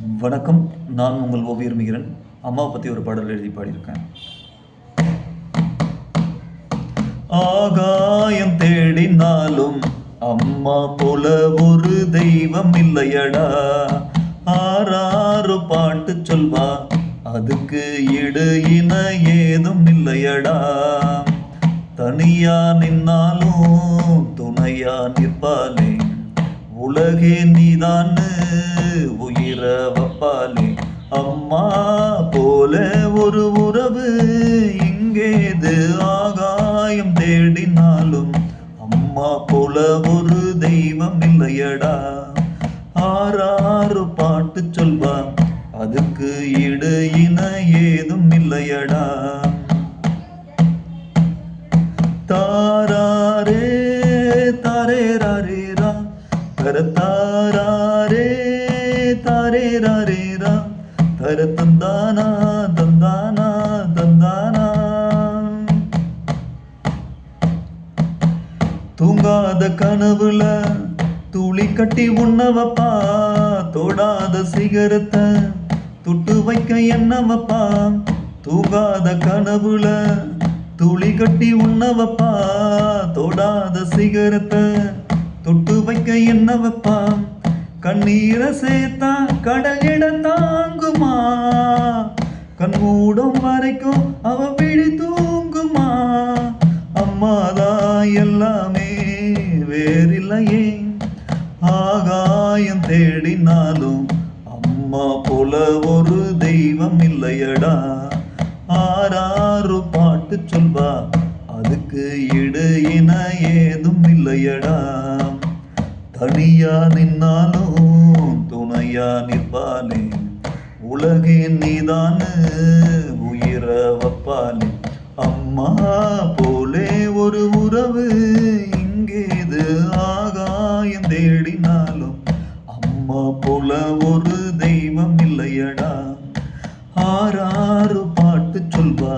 வணக்கம். நான் உங்கள் ஓவியர் மிகிறன் அம்மாவை பற்றி ஒரு பாடல் எழுதி பாடியிருக்கேன். ஆகாயம் தேடினாலும் அம்மா போல ஒரு தெய்வம் இல்லையடா. ஆறாறு பாட்டு சொல்வா அதுக்கு இடு இன ஏதும் இல்லையடா. தனியா நின்னாலும் துணையா நிற்பாலே உலகே நீதான்னு உயிர வப்பாலே அம்மா போல ஒரு உறவு இங்கேது ஆகாயம் தேடினாலும் அம்மா போல ஒரு தெய்வம் இல்லையடா. ஆறாறு பாட்டு சொல்வா அதுக்கு இடு இன ஏதும் இல்லையடா. தாராரே தாரே ராரே தர தாரே தாரே ராரே ரா. தர தந்தானா தந்தானா தந்தானா. தூங்காத கனவுல துளி கட்டி உண்ணவப்பா. தொடாத சிகரத்தை துட்டு வைக்க என்னவப்பா. தூங்காத கனவுல துளி கட்டி உண்ணவப்பா. தொடாத சிகரத்தை தொட்டு வைக்க என்ன என்னவப்பா? கண்ணீரை சேர்த்தா கடல் இடம் தாங்குமா? கண்மூடம் வரைக்கும் அவ விழி தூங்குமா? அம்மாதா எல்லாமே வேறில்லையே. ஆகாயம் தேடினாலும் அம்மா போல ஒரு தெய்வம் இல்லையடா. ஆறாறு பாட்டு சொல்வா அதுக்கு இடு இன ஏதும் இல்லையடா. தனியா நின்னாலும் துணையா நிற்பாலே உலகே நீதானு உயிர வப்பாலே அம்மா போலே ஒரு உறவு இங்கேது ஆகாயம் தேடினாலும் அம்மா போல ஒரு தெய்வம் இல்லையடா. ஆறாறு பாட்டு சொல்வா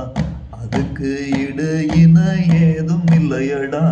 அதுக்கு இடையின ஏதும் இல்லையடா.